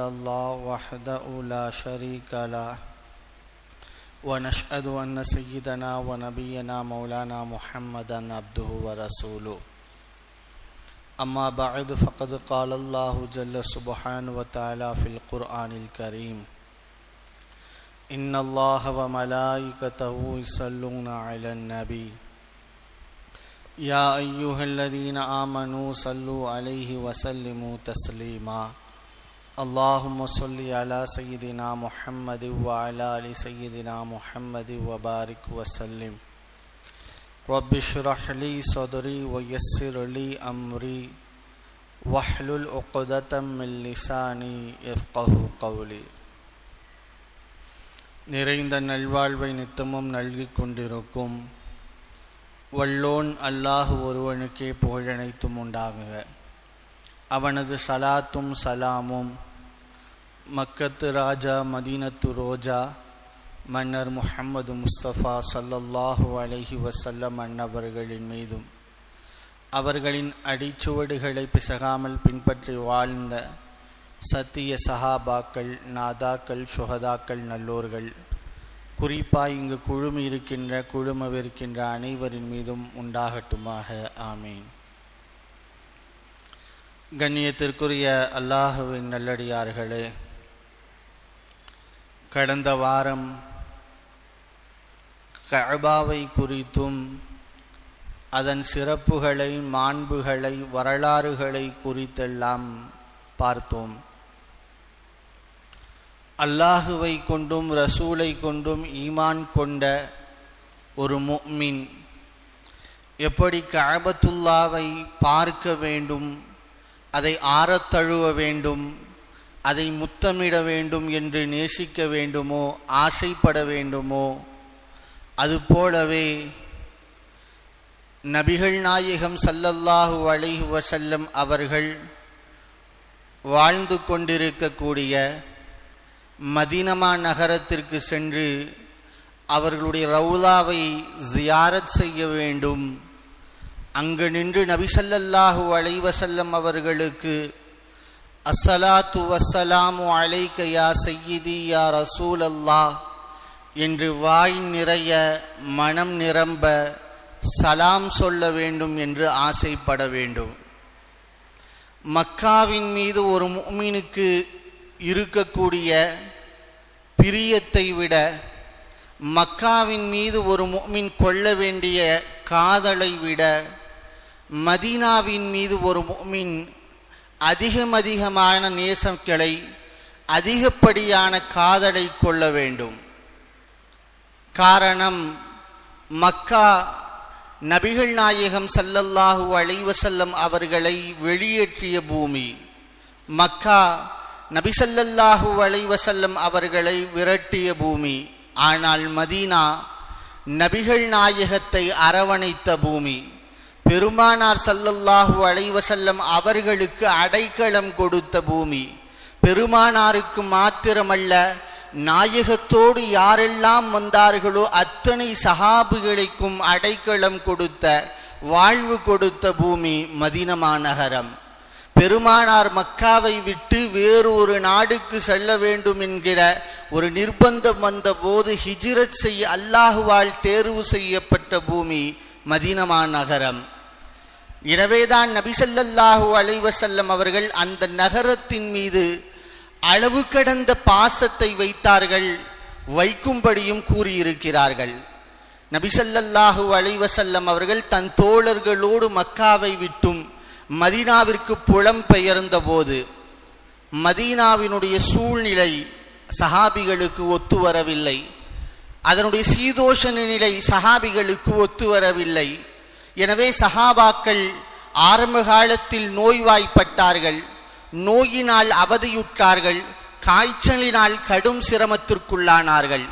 الله وحده لا شريك له ونشهد أن سيدنا ونبينا مولانا محمدا عبده ورسوله أما بعد، فقد قال الله جل سبحانه وتعالى في القرآن الكريم إن الله وملائكته يصلون على النبي يا أيها الذين آمنوا صلوا عليه وسلموا تسليما اللهم صل على سيدنا محمد وعلى ال سيدنا محمد وبارك وسلم رب اشرح لي صدري ويسر لي امري واحلل عقدة من لساني يفقه قولي நிறைந்த நல்வாழ்வை நித்தமும் நல்கிக் கொண்டிருக்கும் வல்லோன் அல்லாஹ் ஒருவனுக்கே புகழனைத்தும் உண்டாகுக அவனது சலாத்தும் சலாமும் மக்கத்து ராஜா மதீனத்து ரோஜா மன்னர் முஹம்மது முஸ்தபா சல்லல்லாஹு அலஹி வசல்லம் அன்னவர்களின் மீதும் அவர்களின் அடிச்சுவடுகளை பிசகாமல் பின்பற்றி வாழ்ந்த சத்திய சஹாபாக்கள் நாதாக்கள் சுகதாக்கள் நல்லோர்கள் குறிப்பாக இங்கு குழுமி இருக்கின்ற குழுமவிருக்கின்ற அனைவரின் மீதும் உண்டாகட்டுமாக. ஆமீன். கண்ணியத்திற்குரிய அல்லாஹுவின் நல்லடியார்களே கடந்த வாரம் கபாவை குறித்தும் அதன் சிறப்புகளை மாண்புகளை வரலாறுகளை குறித்தெல்லாம் பார்த்தோம். அல்லாஹுவை கொண்டும் ரசூலை கொண்டும் ஈமான் கொண்ட ஒரு முக்மின் எப்படி கஅபத்துல்லாவை பார்க்க வேண்டும் அதை ஆறத்தழுவ வேண்டும் அதை முத்தமிட வேண்டும் என்று நேசிக்க வேண்டுமோ ஆசைப்பட வேண்டுமோ? அதுபோலவே நபிகள் நாயகம் சல்லல்லாஹு அலைஹு வசல்லம் அவர்கள் வாழ்ந்து கொண்டிருக்கக்கூடிய மதினமா நகரத்திற்கு சென்று அவர்களுடைய ரவுலாவை ஜியாரத் செய்ய வேண்டும். அங்கு நின்று நபிசல்லாஹு அலைவசல்லம் அவர்களுக்கு அஸ்ஸலாத்து வஸ்ஸலாமு அலைக்க யா சையீதி யா ரசூல் அல்லாஹ் என்று வாய் நிறைய மனம் நிரம்ப சலாம் சொல்ல வேண்டும் என்று ஆசைப்பட வேண்டும். மக்காவின் மீது ஒரு மூமினுக்கு இருக்கக்கூடிய பிரியத்தை விட மக்காவின் மீது ஒரு மூமின் கொள்ள வேண்டிய காதலை விட மதீனாவின் மீது ஒரு மூமின் அதிகம் அதிகமான நேசங்களை அதிகப்படியான காதலை கொள்ள வேண்டும். காரணம் மக்கா நபிகள் நாயகம் சல்லல்லாஹு அலைவசல்லம் அவர்களை வெளியேற்றிய பூமி. மக்கா நபிசல்லல்லாஹு அலைவசல்லம் அவர்களை விரட்டிய பூமி. ஆனால் மதீனா நபிகள் நாயகத்தை அரவணைத்த பூமி. பெருமானார் சல்லல்லாஹு அலைவசல்லம் அவர்களுக்கு அடைக்கலம் கொடுத்த பூமி. பெருமானாருக்கு மாத்திரமல்ல நாயகத்தோடு யாரெல்லாம் வந்தார்களோ அத்தனை சகாபுகளுக்கும் அடைக்கலம் கொடுத்த வாழ்வு கொடுத்த பூமி மதினமா நகரம் பெருமானார் மக்காவை விட்டு வேறு ஒரு நாடுக்கு செல்ல வேண்டும் என்கிற ஒரு நிர்பந்தம் வந்த போது ஹிஜ்ரத் செய்ய அல்லாஹுவால் தேர்வு செய்யப்பட்ட பூமி மதினமா நகரம் எனவேதான் நபிசல்லாஹூ அலைவசல்லம் அவர்கள் அந்த நகரத்தின் மீது அளவு கடந்த பாசத்தை வைத்தார்கள் வைக்கும்படியும் கூறியிருக்கிறார்கள். நபிசல்லாஹூ அலைவசல்லம் அவர்கள் தன் தோழர்களோடு மக்காவை விட்டும் மதீனாவிற்கு புலம் பெயர்ந்த போது மதீனாவினுடைய சூழ்நிலை சஹாபிகளுக்கு ஒத்து வரவில்லை. அதனுடைய சீதோஷண நிலை சஹாபிகளுக்கு ஒத்து வரவில்லை. எனவே சஹாபாக்கள் ஆரம்ப காலத்தில் நோய்வாய்ப்பட்டார்கள். நோயினால் அவதியுற்றார்கள். காய்ச்சலினால் கடும் சிரமத்திற்குள்ளானார்கள்.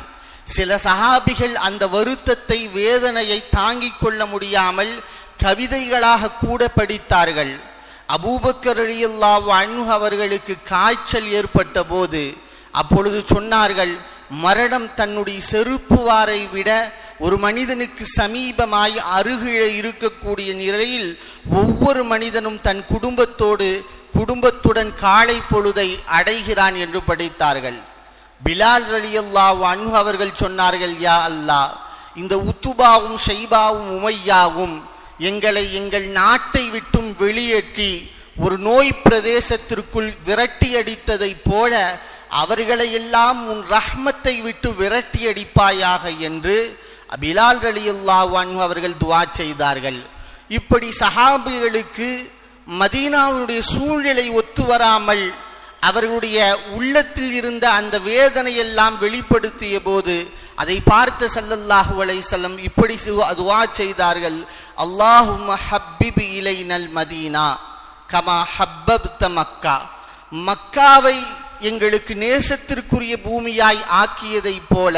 சில சஹாபிகள் அந்த வருத்தத்தை வேதனையை தாங்கிக் கொள்ள முடியாமல் கவிதைகளாக கூட படித்தார்கள். அபூபக்கர் அலியல்லாஹு அன்ஹு அவர்களுக்கு காய்ச்சல் ஏற்பட்ட போது அப்பொழுது சொன்னார்கள் மரணம் தன்னுடைய செருப்பு வாரை விட ஒரு மனிதனுக்கு சமீபமாய் அருகில இருக்கக்கூடிய நிலையில் ஒவ்வொரு மனிதனும் தன் குடும்பத்தோடு குடும்பத்துடன் காலை பொழுதை அடைகிறான் என்று படித்தார்கள். பிலால் அலி அல்லா அன்பு அவர்கள் சொன்னார்கள் யா அல்லா இந்த உத்துபாவும் ஷைபாவும் உமையாவும் எங்களை எங்கள் நாட்டை விட்டும் வெளியேற்றி ஒரு நோய் பிரதேசத்திற்குள் விரட்டி அடித்ததைப் போல அவர்களையெல்லாம் உன் ரஹ்மத்தை விட்டு விரட்டி அடிப்பாயாக என்று பிலால் அலியுல்லா வான்ஹு அவர்கள் துவா செய்தார்கள். இப்படி சஹாபிகளுக்கு மதீனாவுடைய சூழ்நிலை ஒத்து வராமல் அவர்களுடைய உள்ளத்தில் இருந்த அந்த வேதனையெல்லாம் வெளிப்படுத்திய போது அதை பார்த்த சல்லல்லாஹு அலைசல்லம் இப்படி துவா செய்தார்கள். அல்லாஹும்ம ஹப்பிபி இலைனல் மதீனா கமா ஹப்பப்த மக்கா. மக்காவை எங்களுக்கு நேசத்திற்குரிய பூமியாய் ஆக்கியதைப் போல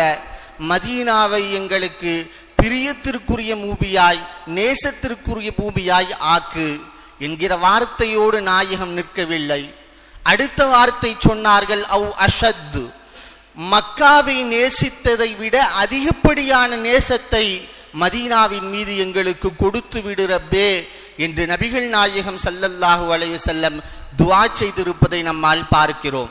மதீனாவை எங்களுக்கு பிரியத்திற்குரிய பூமியாய் நேசத்திற்குரிய பூமியாய் ஆக்கு என்கிற வார்த்தையோடு நாயகம் நிற்கவில்லை. அடுத்த வார்த்தை சொன்னார்கள் அவ் அஷத் மக்காவை நேசித்ததை விட அதிகப்படியான நேசத்தை மதீனாவின் மீது எங்களுக்கு கொடுத்து விடுறப்பே என்று நபிகள் நாயகம் சல்லல்லாஹு அலைய செல்லம் துவா செய்திருப்பதை நம்மால் பார்க்கிறோம்.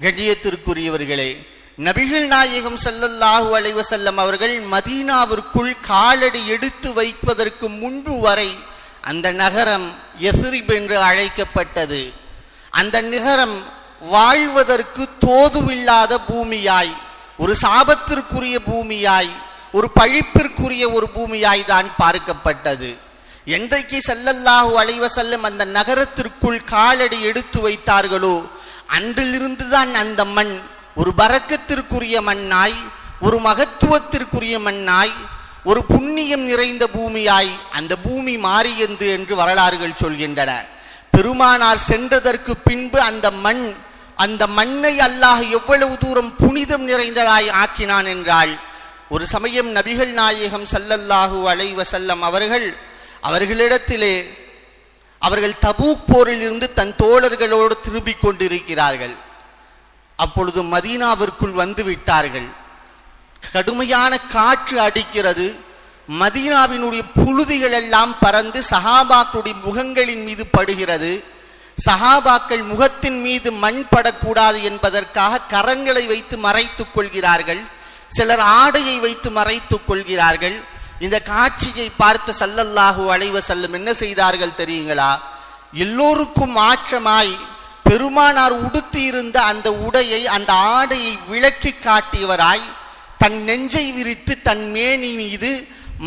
கண்ணியத்திற்குரியவர்களே நபிகள் நாயகம் செல்லல்லாஹு அழைவ செல்லம் அவர்கள் மதீனாவிற்குள் காலடி எடுத்து வைப்பதற்கு முன்பு வரை அந்த நகரம் எசிரிப் என்று அழைக்கப்பட்டது. அந்த நகரம் வாழ்வதற்கு தோதுவில்லாத பூமியாய் ஒரு சாபத்திற்குரிய பூமியாய் ஒரு பழிப்பிற்குரிய ஒரு பூமியாய் தான் பார்க்கப்பட்டது. என்றைக்கு செல்லல்லாஹு அழைவ செல்லும் அந்த நகரத்திற்குள் காலடி எடுத்து வைத்தார்களோ அன்றிலிருந்து தான் அந்த மண் ஒரு பறக்கத்திற்குரிய மண்ணாய் ஒரு மகத்துவத்திற்குரிய மண்ணாய் ஒரு புண்ணியம் நிறைந்த பூமியாய் அந்த பூமி மாறியது என்று வரலாறுகள் சொல்கின்றன. பெருமானார் சென்றதற்கு பின்பு அந்த மண் அந்த மண்ணை அல்லாஹ் எவ்வளவு தூரம் புனிதம் நிறைந்ததாய் ஆக்கினான் என்றால் ஒரு சமயம் நபிகள் நாயகம் சல்லல்லாஹு அலைஹி செல்லம் அவர்கள் அவர்களிடத்திலே அவர்கள் தபூக் போரில் இருந்து தன் தோழர்களோடு திரும்பிக் கொண்டிருக்கிறார்கள். அப்பொழுது மதீனாவிற்குள் வந்து விட்டார்கள். கடுமையான காற்று அடிக்கிறது. மதீனாவினுடைய புழுதிகள் எல்லாம் பறந்து சஹாபாக்களுடைய முகங்களின் மீது படுகிறது. சஹாபாக்கள் முகத்தின் மீது மண் படக்கூடாது என்பதற்காக கரங்களை வைத்து மறைத்துக் கொள்கிறார்கள். சிலர் ஆடையை வைத்து மறைத்துக் கொள்கிறார்கள். இந்த காட்சியை பார்த்த சல்லல்லாஹு அலைவ செல்லும் என்ன செய்தார்கள் தெரியுங்களா? எல்லோருக்கும் மாற்றமாய் பெருமானார் உடுத்தி இருந்த அந்த உடையை அந்த ஆடையை விளக்கி காட்டியவராய் தன் நெஞ்சை விரித்து தன் மேனி மீது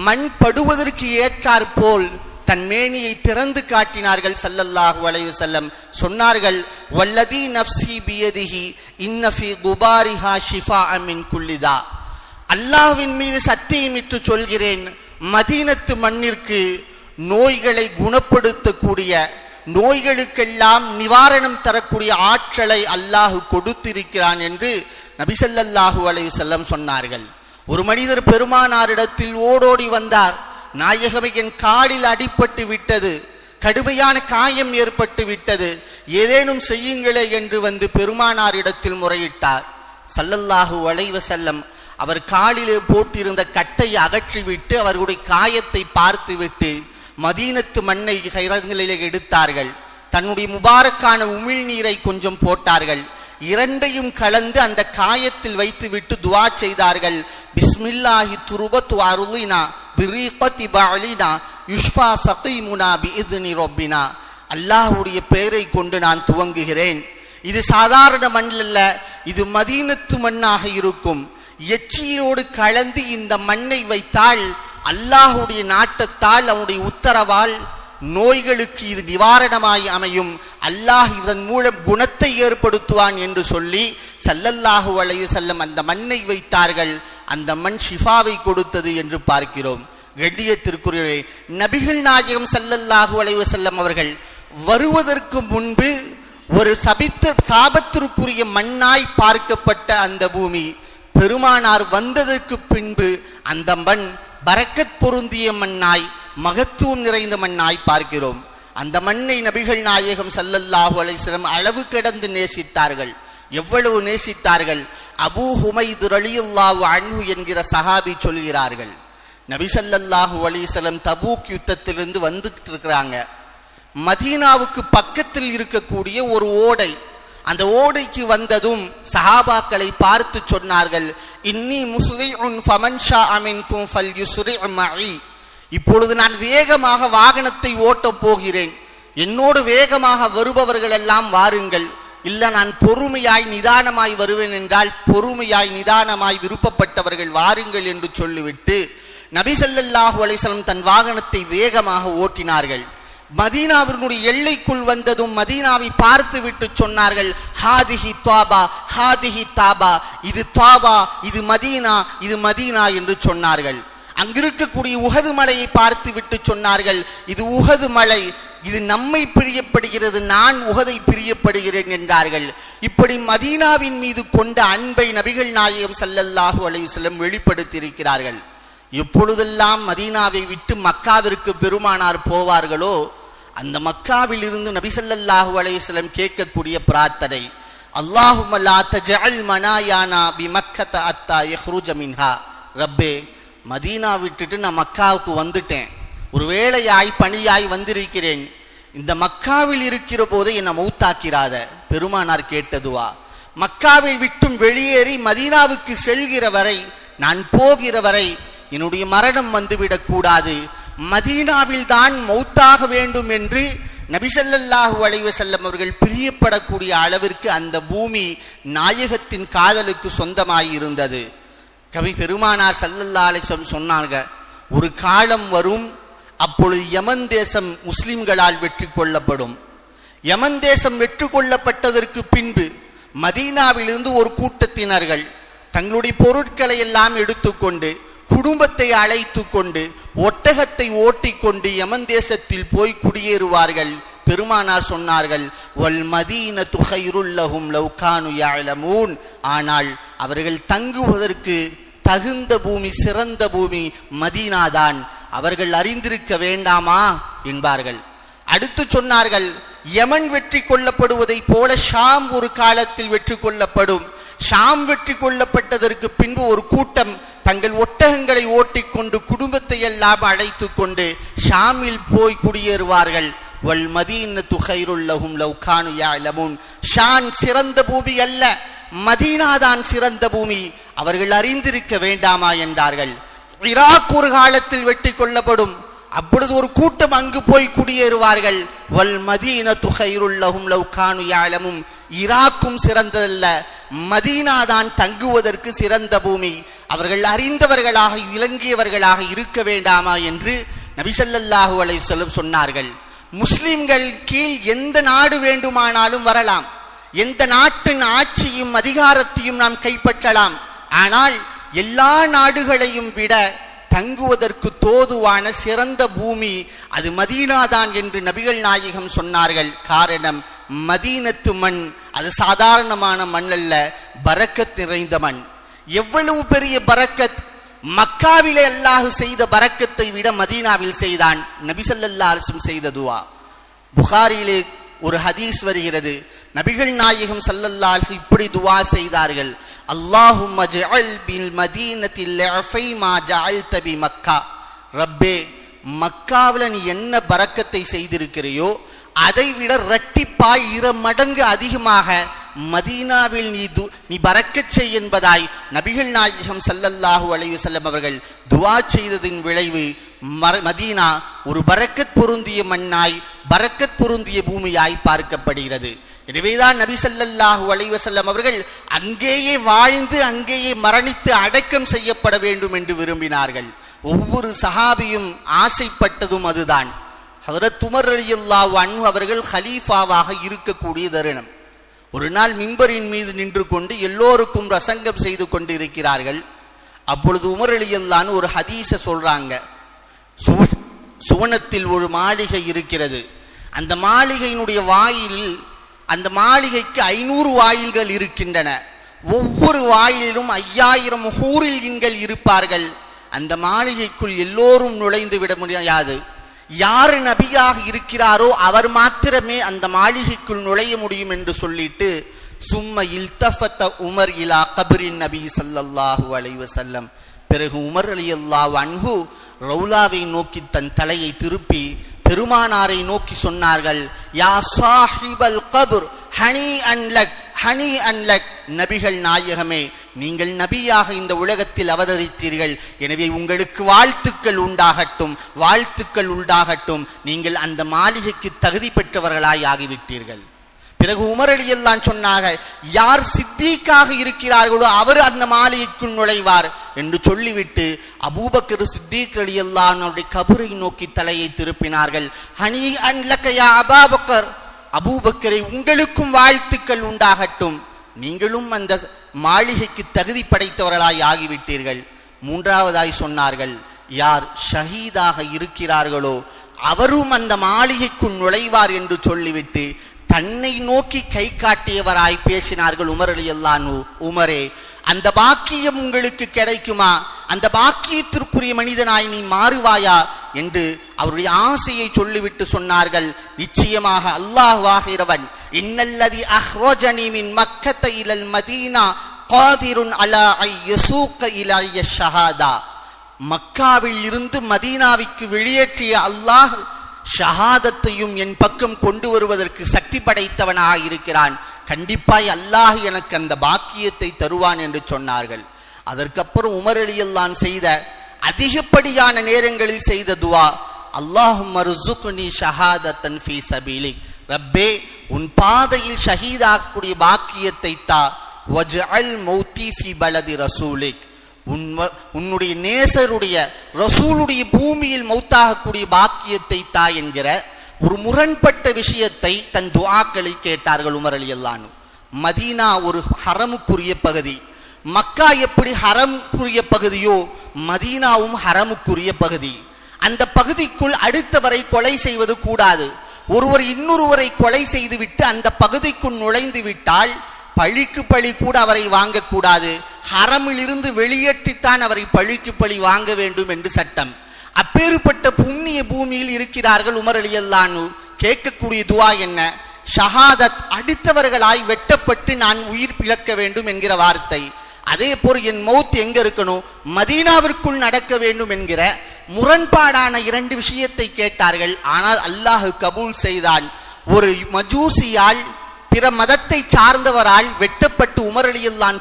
மண் படுவதற்கு ஏற்றாற்போல் தன் மேனியை திறந்து காட்டினார்கள் சல்லல்லாஹு வளைவு செல்லம் சொன்னார்கள் வல்லதி நஃப்சி பியதிஹி இன்னஃபி குபாரிஹா ஷிஃபா அமின் குல்லிதா அல்லாஹ்வின் மீது சத்தியமிட்டு சொல்கிறேன் மதீனத்து மண்ணிற்கு நோய்களை குணப்படுத்தக்கூடிய நோய்களுக்கெல்லாம் நிவாரணம் தரக்கூடிய ஆற்றலை அல்லாஹ் கொடுத்திருக்கிறான் என்று நபிசல்லாஹு அலைஹி செல்லம் சொன்னார்கள். ஒரு மனிதர் பெருமானாரிடத்தில் ஓடோடி வந்தார். நாயகமே என் காலில் அடிபட்டு விட்டது. கடுமையான காயம் ஏற்பட்டு விட்டது. ஏதேனும் செய்யுங்களே என்று வந்து பெருமானாரிடத்தில் முறையிட்டார். சல்லல்லாஹு வளைவ செல்லம் அவர் காலிலே போட்டிருந்த கட்டை அகற்றிவிட்டு அவர்களுடைய காயத்தை பார்த்துவிட்டு மதீனத்து மண்ணை கைரங்களிலே எடுத்தார்கள். தன்னுடைய முபாரக்கான உமிழ்நீரை கொஞ்சம் போட்டார்கள். இரண்டையும் கலந்து அந்த காயத்தில் வைத்து விட்டு துவா செய்தார்கள். பிஸ்மில்லாஹி துருபத்து அருளினா பிரீகத்தி பஅலினா யுஷ்ஃபா சகீமுனா பிஇذن ரொப்பினா. அல்லாஹ்வுடைய பெயரை கொண்டு நான் துவங்குகிறேன். இது சாதாரண மண் அல்ல இது மதீனத்து மண்ணாக இருக்கும். எச்சியோடு கலந்து இந்த மண்ணை வைத்தால் அல்லாஹுடைய நாட்டத்தால் அவனுடைய உத்தரவால் நோய்களுக்கு இது நிவாரணமாய் அமையும். அல்லாஹ் இதன் மூலம் குணத்தை ஏற்படுத்துவான் என்று சொல்லி சல்லல்லாஹு அலைய செல்லம் அந்த மண்ணை வைத்தார்கள். அந்த மண் ஷிஃபாவை கொடுத்தது என்று பார்க்கிறோம். கண்ணியத்திற்குரிய நபிகள் நாயகம் சல்லல்லாஹு அலைய செல்லம் அவர்கள் வருவதற்கு முன்பு ஒரு சபித்த சாபத்திற்குரிய மண்ணாய் பார்க்கப்பட்ட அந்த பூமி. பெருமானார் வந்ததற்கு பின்பு அந்த மண் பரக்கத் பொருந்திய மண்ணாய் மகத்துவம் நிறைந்த மண்ணாய் பார்க்கிறோம். அந்த மண்ணை நபிகள் நாயகம் சல்லல்லாஹு அலிஸ்லம் அளவு கடந்து நேசித்தார்கள். எவ்வளவு நேசித்தார்கள்? அபூ ஹுமைது ரலியல்லாஹு அன்பு என்கிற சஹாபி சொல்கிறார்கள். நபி ஸல்லல்லாஹு தபூக் யுத்தத்திலிருந்து வந்துட்டு இருக்கிறாங்க மதீனாவுக்கு பக்கத்தில் இருக்கக்கூடிய ஒரு ஓடை அந்த ஓடைக்கு வந்ததும் சஹாபாக்களை பார்த்து சொன்னார்கள் இன்னி முஸ்ரிஉன் ஃபமன் ஷா அமின்கும் ஃபல் யுசுரி மஇ இப்பொழுது நான் வேகமாக வாகனத்தை ஓட்டப் போகிறேன். என்னோடு வேகமாக வருபவர்கள் எல்லாம் வாருங்கள். இல்லை நான் பொறுமையாய் நிதானமாய் வருவேன் என்றால் பொறுமையாய் நிதானமாய் விருப்பப்பட்டவர்கள் வாருங்கள் என்று சொல்லிவிட்டு நபி ஸல்லல்லாஹு தன் வாகனத்தை வேகமாக ஓட்டினார்கள். மதீனாவினுடைய எல்லைக்குள் வந்ததும் மதீனாவை பார்த்து விட்டு சொன்னார்கள் ஹாதிஹி தாபா ஹாதிஹி தாபா இது தாபா இது மதீனா இது மதீனா என்று சொன்னார்கள். அங்கிருக்கக்கூடிய உகது மலையை பார்த்து விட்டு சொன்னார்கள் இது உகது மலை இது நம்மை பிரியப்படுகிறது நான் உகதை பிரியப்படுகிறேன் என்றார்கள். இப்படி மதீனாவின் மீது கொண்ட அன்பை நபிகள் நாயகம் சல்லல்லாஹு அலையுசல்லம் வெளிப்படுத்தியிருக்கிறார்கள். எப்பொழுதெல்லாம் மதீனாவை விட்டு மக்காவிற்கு பெருமானார் போவார்களோ அந்த மக்காவில் இருந்து நபிசல்லாஹு அலையம் கேட்கக்கூடிய பிரார்த்தனை அல்லாஹும்ம மனாயானா பி அத்தா ரப்பே மதீனா விட்டுட்டு நான் மக்காவுக்கு வந்துட்டேன். ஒரு வேளையாய் பணியாய் வந்திருக்கிறேன். இந்த மக்காவில் இருக்கிற போது என்னை மௌத்தாக்கிறாத. பெருமானார் கேட்டதுவா மக்காவை விட்டும் வெளியேறி மதீனாவுக்கு செல்கிற வரை நான் போகிற வரை என்னுடைய மரணம் வந்துவிடக் கூடாது. மதீனாவில் தான் மௌத்தாக வேண்டும் என்று நபிசல்லாஹு அலைஹி செல்லம் அவர்கள் பிரியப்படக்கூடிய அளவிற்கு அந்த பூமி நாயகத்தின் காதலுக்கு சொந்தமாயிருந்தது. கவி பெருமானார் சல்லல்லா அலிசம் சொன்னாங்க ஒரு காலம் வரும் அப்பொழுது யமன் தேசம் முஸ்லிம்களால் வெற்றி கொள்ளப்படும். யமன் தேசம் வெற்றி கொள்ளப்பட்டதற்கு பின்பு மதீனாவிலிருந்து ஒரு கூட்டத்தினர்கள் தங்களுடைய பொருட்களை எல்லாம் எடுத்துக்கொண்டு குடும்பத்தை அழைத்து கொண்டு ஒட்டகத்தை ஓட்டிக்கொண்டு யமன் தேசத்தில் போய் குடியேறுவார்கள். பெருமானார் சொன்னார்கள் வல் மதீன துகைருல்லஹும் லவ்கானு யாழமூன் ஆனால் அவர்கள் தங்குவதற்கு தகுந்த பூமி சிறந்த பூமி மதீனாதான் அவர்கள் அறிந்திருக்க வேண்டாமா? என்பார்கள். அடுத்து சொன்னார்கள் யமன் வெற்றி கொள்ளப்படுவதைப் போல ஷாம் ஒரு காலத்தில் வெற்றி கொள்ளப்படும். ஷாம் வெற்றி கொள்ளப்பட்டதற்கு பின்பு ஒரு கூட்டம் தங்கள் ஒட்டகங்களை ஓட்டிக்கொண்டு குடும்பத்தை எல்லாம் அழைத்து கொண்டு ஷாமில் போய் குடியேறுவார்கள். வல் மதீன துகைருள்ளகும் லவ்கானு யாலமுன் ஷான் சிறந்த பூமி அல்ல மதீனாதான் சிறந்த பூமி அவர்கள் அறிந்திருக்க வேண்டாமா என்றார்கள். ஈராக் ஒரு காலத்தில் வெட்டி கொள்ளப்படும் அப்பொழுது ஒரு கூட்டம் அங்கு போய் குடியேறுவார்கள். வல் மதீன துகைருள்ளகும் லவ்கானு யாலமும் ஈராக்கும் சிறந்ததல்ல மதீனா தான் தங்குவதற்கு சிறந்த பூமி. அவர்கள் அறிந்தவர்களாக விளங்கியவர்களாக இருக்க வேண்டாமா என்று நபிசல்லாஹு அலை சொல்லும் சொன்னார்கள். முஸ்லிம்கள் கீழ் எந்த நாடு வேண்டுமானாலும் வரலாம். எந்த நாட்டின் ஆட்சியும் அதிகாரத்தையும் நாம் கைப்பற்றலாம். ஆனால் எல்லா நாடுகளையும் விட தங்குவதற்கு தோதுவான சிறந்த பூமி அது மதீனாதான் என்று நபிகள் நாயகம் சொன்னார்கள். காரணம் மதீனத்து மண் அது சாதாரணமான மண் அல்ல பரக்கத் நிறைந்த மண். எவ்வளவு பெரிய பரக்கத் மக்காவிலே அல்லாஹு செய்த பரக்கத்தை விட மதீனாவில் செய்தான் நபிசல்லா அரசும் செய்த துவா. புகாரிலே ஒரு ஹதீஸ் வருகிறது நபிகள் நாயகம் சல்லல்லா இப்படி துவா செய்தார்கள் அல்லாஹும் மதீனத்தில் மக்கா. ரப்பே மக்காவில் நீ என்ன பறக்கத்தை செய்திருக்கிறையோ அதை விட இரட்டிப்பாய் இரு மடங்கு அதிகமாக மதீனாவில் நீ து நீ பறக்கச் செய் என்பதாய் நபிகள் நாயகம் ஸல்லல்லாஹு அலைவு செல்லம் அவர்கள் துவா செய்ததின் விளைவு மர- மதீனா ஒரு பறக்கத் பொருந்திய மண்ணாய் பறக்கத் பொருந்திய பூமியாய் பார்க்கப்படுகிறது. எனவேதான் நபி ஸல்லல்லாஹு அலைஹி வஸல்லம் அவர்கள் அங்கேயே வாழ்ந்து அங்கேயே மரணித்து அடக்கம் செய்யப்பட வேண்டும் என்று விரும்பினார்கள். ஒவ்வொரு சஹாபியும் ஆசைப்பட்டதும் அதுதான். ஹதரத் உமர் ரலியல்லாஹு அன்பு அவர்கள் ஹலீஃபாவாக இருக்கக்கூடிய தருணம் ஒரு நாள் மிம்பரின் மீது நின்று கொண்டு எல்லோருக்கும் ரசங்கம் செய்து கொண்டு இருக்கிறார்கள் அப்பொழுது உமர் ரலியல்லாஹு ஒரு ஹதீஸ சொல்றாங்க. சுவனத்தில் ஒரு மாளிகை இருக்கிறது. அந்த மாளிகையினுடைய வாயிலில் அந்த மாளிகைக்கு ஐநூறு வாயில்கள் இருக்கின்றன. ஒவ்வொரு வாயிலிலும் ஐயாயிரம் ஹூரில்கள் இருப்பார்கள். அந்த மாளிகைக்குள் எல்லோரும் நுழைந்து விட முடியாது. யார் நபியாக இருக்கிறாரோ அவர் மாத்திரமே அந்த மாளிகைக்குள் நுழைய முடியும் என்று சொல்லிட்டு சும்ம இல்தஃபத்த உமர் இலா கபரின் நபி சல்லல்லாஹு அலைவ செல்லம் பிறகு உமர் அலி அல்லாஹ் அன்ஹு ரவுலாவை நோக்கி தன் தலையை திருப்பி பெருமானாரை நோக்கி சொன்னார்கள் யா சாஹிபல் கபுர் ஹனி அன்லக் ஹனி அன்லக் நபிகள் நாயகமே நீங்கள் நபியாக இந்த உலகத்தில் அவதரித்தீர்கள். எனவே உங்களுக்கு வாழ்த்துக்கள் உண்டாகட்டும் வாழ்த்துக்கள் உண்டாகட்டும். நீங்கள் அந்த மாளிகைக்கு தகுதி பெற்றவர்களாய் ஆகிவிட்டீர்கள். பிறகு உமர் அலி எல்லாம் சொன்னாங்க யார் சித்திக்காக இருக்கிறார்களோ அவர் அந்த மாளிகைக்குள் நுழைவார் என்று சொல்லிவிட்டு அபூபக்கர் சித்திக் அலி அல்லானுடைய கபரை நோக்கி தலையை திருப்பினார்கள். ஹனி அன்லக்கையா அபாபக்கர் அபூபக்கரை உங்களுக்கும் வாழ்த்துக்கள் உண்டாகட்டும். நீங்களும் அந்த மாளிகைக்கு தகுதி படைத்தவர்களாய் ஆகிவிட்டீர்கள். மூன்றாவதாய் சொன்னார்கள் யார் ஷஹீதாக இருக்கிறார்களோ அவரும் அந்த மாளிகைக்குள் நுழைவார் என்று சொல்லிவிட்டு தன்னை நோக்கி கை காட்டியவராய் பேசினார்கள் உமர் அலி அல்லானு உமரே அந்த பாக்கியம் உங்களுக்கு கிடைக்குமா? அந்த பாக்கியத்திற்குரிய மனிதனாய் நீ மாறுவாயா? என்று அவருடைய ஆசையை சொல்லிவிட்டு சொன்னார்கள். நிச்சயமாக அல்லாஹ்வாகிறவன் இன்னல்லதி அஹ்ரோஜனி மின் மக்கத்தை இலல் மதீனா காதிருன் அலா ஐ யசூக்க இலாய ஷஹாதா. மக்காவில் இருந்து மதீனாவிற்கு வெளியேற்றிய அல்லாஹ் ஷஹாதத்தையும் என் பக்கம் கொண்டு வருவதற்கு சக்தி படைத்தவனாக இருக்கிறான். கண்டிப்பாய் அல்லாஹ் எனக்கு அந்த பாக்கியத்தை தருவான் என்று சொன்னார்கள். அதற்கப்புறம் உமர் அலியல்லான் செய்த அதிகப்படியான நேரங்களில் செய்த துவா அல்லாஹும் மருசுகுனி ஷஹாதத்தன் ஃபீ சபீலிக். ரப்பே உன் பாதையில் ஷஹீதாகக்கூடிய பாக்கியத்தை தா. வஜ்அல் மௌத்தி ஃபி பலதி ரசூலிக். உன்னுடைய நேசருடைய ரசூலுடைய பூமியில் மௌத்தாகக்கூடிய பாக்கியத்தை தா என்கிற ஒரு முரண்பட்ட விஷயத்தை தன் துவாக்களை கேட்டார்கள் உமர் அலி அல்லானு மதீனா ஒரு ஹரமுக்குரிய பகுதி. மக்கா எப்படி ஹரமுக்குரிய பகுதியோ மதீனாவும் ஹரமுக்குரிய பகுதி. அந்த பகுதிக்குள் அடுத்தவரை கொலை செய்வது கூடாது. ஒருவர் இன்னொருவரை கொலை செய்துவிட்டு அந்த பகுதிக்குள் நுழைந்து விட்டால் பழிக்கு பழி கூட அவரை வாங்கக்கூடாது. ஹரமிலிருந்து வெளியேற்றித்தான் அவரை பழிக்கு பழி வாங்க வேண்டும் என்று சட்டம். அப்பேறுபட்ட புண்ணிய பூமியில் இருக்கிறார்கள் உமர் அலி அல்லானு கேட்கக்கூடிய துவா என்ன? ஷஹாதத் அடித்தவர்களாய் வெட்டப்பட்டு நான் உயிர் பிழக்க வேண்டும் என்கிற வார்த்தை. அதே போல் என் மௌத் எங்க இருக்கணும்? மதீனாவிற்குள் நடக்க வேண்டும் என்கிற முரண்பாடான இரண்டு விஷயத்தை கேட்டார்கள். ஆனால் அல்லாஹ் கபூல் செய்தான். ஒரு மஜூசியால் பிற மதத்தை சார்ந்தவரால் வெட்டப்பட்டு உமர்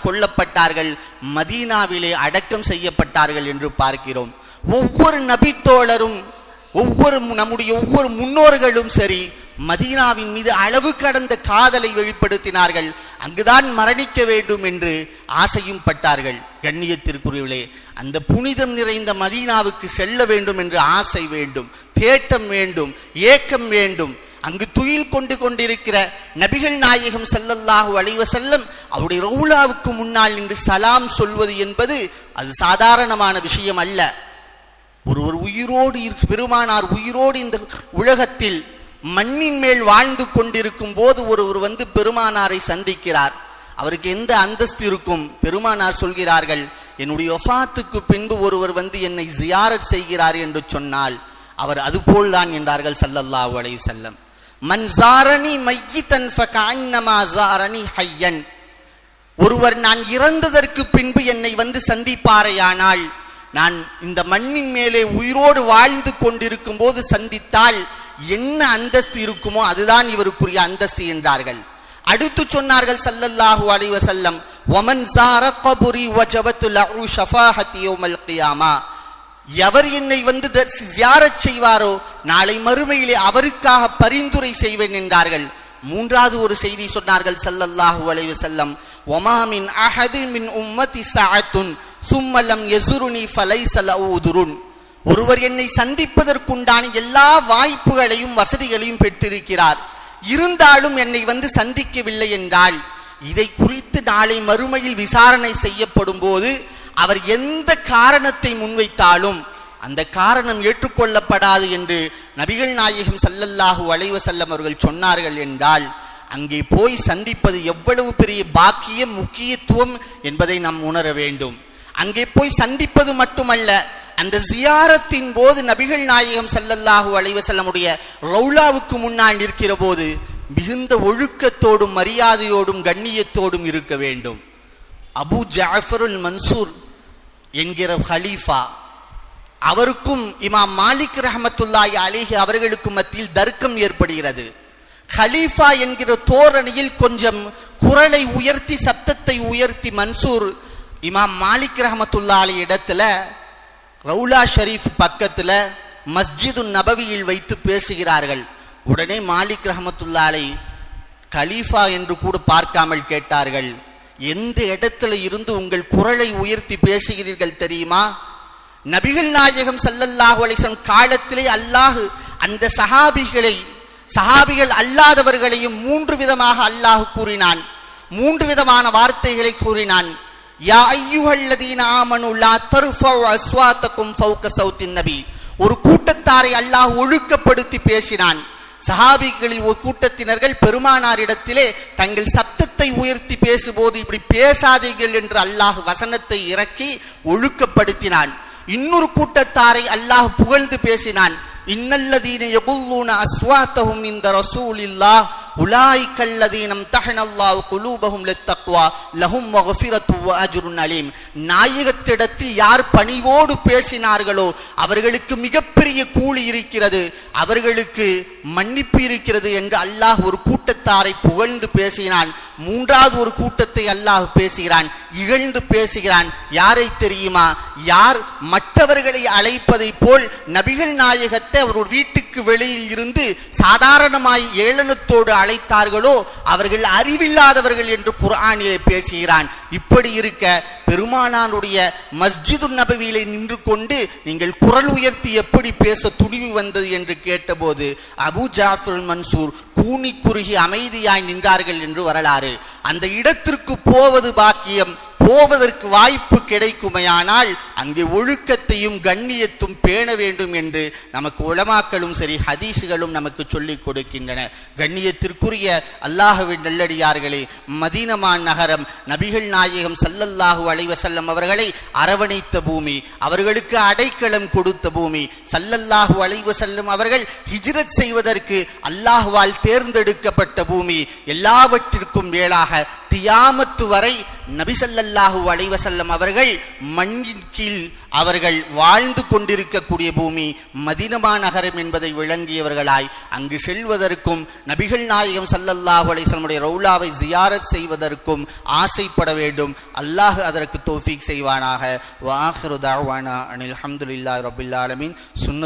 கொல்லப்பட்டார்கள் மதீனாவிலே அடக்கம் செய்யப்பட்டார்கள் என்று பார்க்கிறோம். ஒவ்வொரு நபித்தோழரும் ஒவ்வொரு நம்முடைய ஒவ்வொரு முன்னோர்களும் சரி மதீனாவின் மீது அளவு கடந்த காதலை வெளிப்படுத்தினார்கள். அங்குதான் மரணிக்க வேண்டும் என்று ஆசையும் பட்டார்கள். கண்ணியத்திற்குரியவர்களே அந்த புனிதம் நிறைந்த மதீனாவுக்கு செல்ல வேண்டும் என்று ஆசை வேண்டும் தேட்டம் வேண்டும் ஏக்கம் வேண்டும். அங்கு துயில் கொண்டு கொண்டிருக்கிற நபிகள் நாயகம் ஸல்லல்லாஹு அலைவ செல்லம் அவருடைய ரவுலாவுக்கு முன்னால் நின்று சலாம் சொல்வது என்பது அது சாதாரணமான விஷயம் அல்ல. ஒருவர் உயிரோடு இருக்கு பெருமானார் உயிரோடு இந்த உலகத்தில் மண்ணின் மேல் வாழ்ந்து கொண்டிருக்கும் போது ஒருவர் வந்து பெருமானாரை சந்திக்கிறார். அவருக்கு எந்த அந்தஸ்து இருக்கும்? பெருமானார் சொல்கிறார்கள் என்னுடைய ஒஃபாத்துக்கு பின்பு ஒருவர் வந்து என்னை ஜியாரத் செய்கிறார் என்று சொன்னால் அவர் அதுபோல் தான் என்றார்கள் ஸல்லல்லாஹு அலைவு செல்லம் மன்சாரணி ஜாரனி மையிதன் ஃபகஅன்னமா ஹையன். ஒருவர் நான் இறந்ததற்கு பின்பு என்னை வந்து சந்திப்பாரையானால் நான் இந்த மண்ணின் மேலே உயிரோடு வாழ்ந்து கொண்டிருக்கும் போது சந்தித்தால் என்ன அந்தஸ்து இருக்குமோ அதுதான் இவருக்குரிய அந்தஸ்து என்றார்கள். அடுத்து சொன்னார்கள் சல்லல்லாஹு அலைவசல்லம் ஒமன் சார கபுரி வஜபத்து லஹு ஷஃபாஹத்தி யௌமல் கியாமா. எவர் என்னை வந்து த- செய்வாரோ நாளை மறுமையிலே அவருக்காக பரிந்துரை செய்வேன் என்றார்கள். மூன்றாவது ஒரு செய்தி சொன்னார்கள் சல்லல்லாஹு அலைஹி செல்லம் ஒமாமின் அஹது மின் உம்மதி சாத்துன் சும்மலம் எசுருனி ஃபலை சலவுதுருன் ஒருவர் என்னை சந்திப்பதற்குண்டான எல்லா வாய்ப்புகளையும் வசதிகளையும் பெற்றிருக்கிறார். இருந்தாலும் என்னை வந்து சந்திக்கவில்லை என்றால் இதை குறித்து நாளை மறுமையில் விசாரணை செய்யப்படும் போது அவர் எந்த காரணத்தை முன்வைத்தாலும் அந்த காரணம் ஏற்றுக்கொள்ளப்படாது என்று நபிகள் நாயகம் சல்லல்லாஹூ அலைவ செல்லம் அவர்கள் சொன்னார்கள் என்றால் அங்கே போய் சந்திப்பது எவ்வளவு பெரிய பாக்கியம் முக்கியத்துவம் என்பதை நாம் உணர வேண்டும். அங்கே போய் சந்திப்பது மட்டுமல்ல அந்த ஜியாரத்தின் போது நபிகள் நாயகம் ஸல்லல்லாஹு அலைவ செல்லமுடைய ரவுலாவுக்கு முன்னால் நிற்கிற போது மிகுந்த ஒழுக்கத்தோடும் மரியாதையோடும் கண்ணியத்தோடும் இருக்க வேண்டும். அபு ஜாஃபருல் மன்சூர் என்கிற ஹலீஃபா அவருக்கும் இமாம் மாலிக் ரஹமத்துல்லாய் அலிஹி அவர்களுக்கும் மத்தியில் தர்க்கம் ஏற்படுகிறது. ஹலீஃபா என்கிற தோரணையில் கொஞ்சம் குரலை உயர்த்தி சத்தத்தை உயர்த்தி மன்சூர் இமாம் மாலிக் ரஹமத்துல்லா அலி இடத்துல ரவுலா ஷரீஃப் பக்கத்தில் மஸ்ஜிது நபவியில் வைத்து பேசுகிறார்கள். உடனே மாலிக் ரஹமத்துல்லா அலை கலீஃபா என்று கூட பார்க்காமல் கேட்டார்கள். எந்த இடத்துல இருந்து உங்கள் குரலை உயர்த்தி பேசுகிறீர்கள் தெரியுமா? நபிகள் நாயகம் சல்லல்லாஹு அலிசன் காலத்திலே அல்லாஹ் அந்த சஹாபிகளை சஹாபிகள் அல்லாதவர்களையும் மூன்று விதமாக அல்லாஹ் கூறினான். மூன்று விதமான வார்த்தைகளை கூறினான். யா ஐயுஹல்லதீன ஆமனு லா தர்ஃபஉ அஸ்வாத்தக்கும் ஃபௌக சௌத்தின் நபி. ஒரு கூட்டத்தாரை அல்லாஹ் ஒழுக்கப்படுத்தி பேசினான். சஹாபிகளில் ஒரு கூட்டத்தினர்கள் பெருமானாரிடத்திலே தங்கள் சப்தத்தை உயர்த்தி பேசும்போது இப்படி பேசாதீர்கள் என்று அல்லாஹ் வசனத்தை இறக்கி ஒழுக்கப்படுத்தினான். இன்னொரு கூட்டத்தாரை அல்லாஹ் புகழ்ந்து பேசினான். இன்னல்லதீன எகுல்லூன அஸ்வாத்தகும் இந்த ரசூலில்லாஹ் உலாய்கல்லதீனம் தஹனல்லாஹு குலூபஹும் லித்தக்வா லஹும் மக்ஃபிரத்து வ அஜ்ருன் அலீம். நாயகத்திடத்தில் யார் பணிவோடு பேசினார்களோ அவர்களுக்கு மிகப்பெரிய கூலி இருக்கிறது. அவர்களுக்கு மன்னிப்பு இருக்கிறது என்று அல்லாஹ் ஒரு கூட்டத்தாரை புகழ்ந்து பேசினான். மூன்றாவது ஒரு கூட்டத்தை அல்லாஹ் பேசுகிறான். இகழ்ந்து பேசுகிறான். யாரை தெரியுமா? யார் மற்றவர்களை அழைப்பதை போல் நபிகள் நாயகத்தை அவர் ஒரு வீட்டுக்கு வெளியில் இருந்து சாதாரணமாய் ஏளனத்தோடு அழைத்தார்களோ அவர்கள் அறிவில்லாதவர்கள் என்று குர்ஆனிலே பேசுகிறான். இப்படி இருக்க பெருமானாருடைய மஸ்ஜிது நபவியிலே நின்று கொண்டு நீங்கள் குரல் உயர்த்தி எப்படி பேச துணிவு வந்தது என்று கேட்டபோது அபு ஜாஃபர் மன்சூர் கூனி குறுகி அமைதியாய் நின்றார்கள் என்று வரலாறு. அந்த இடத்திற்கு போவது பாக்கியம் போவதற்கு வாய்ப்பு கிடைக்குமையானால் அங்கே ஒழுக்கத்தையும் கண்ணியத்தும் பேண வேண்டும் என்று நமக்கு உளமாக்களும் சரி ஹதீஸுகளும் நமக்கு சொல்லிக் கொடுக்கின்றன. கண்ணியத்திற்குரிய அல்லாஹுவின் நல்லடியார்களே மதீனமான் நகரம் நபிகள் நாயகம் சல்லல்லாஹு அலைவசல்லம் அவர்களை அரவணைத்த பூமி அவர்களுக்கு அடைக்கலம் கொடுத்த பூமி சல்லல்லாஹு அலைவசல்லம் அவர்கள் ஹிஜ்ரத் செய்வதற்கு அல்லாஹ்வால் தேர்ந்தெடுக்கப்பட்ட பூமி எல்லாவற்றிற்கும் மேலாக கியாமத்து வரை நபிசல்லாஹு அலைவசல்லம் அவர்கள் மண்ணின் கீழ் அவர்கள் வாழ்ந்து கொண்டிருக்கக்கூடிய பூமி மதினமா நகரம் என்பதை விளங்கியவர்களாய் அங்கு செல்வதற்கும் நபிகள் நாயகம் சல்லல்லாஹு அலைவசல்லமுடைய ரவுலாவை ஜியாரத் செய்வதற்கும் ஆசைப்பட வேண்டும். அல்லாஹ் அதற்கு தோஃபீக் செய்வானாக. வாஹிரு தாவானா அனில் அஹமதுல்லா ரபுல்லாலமின் சுன்ன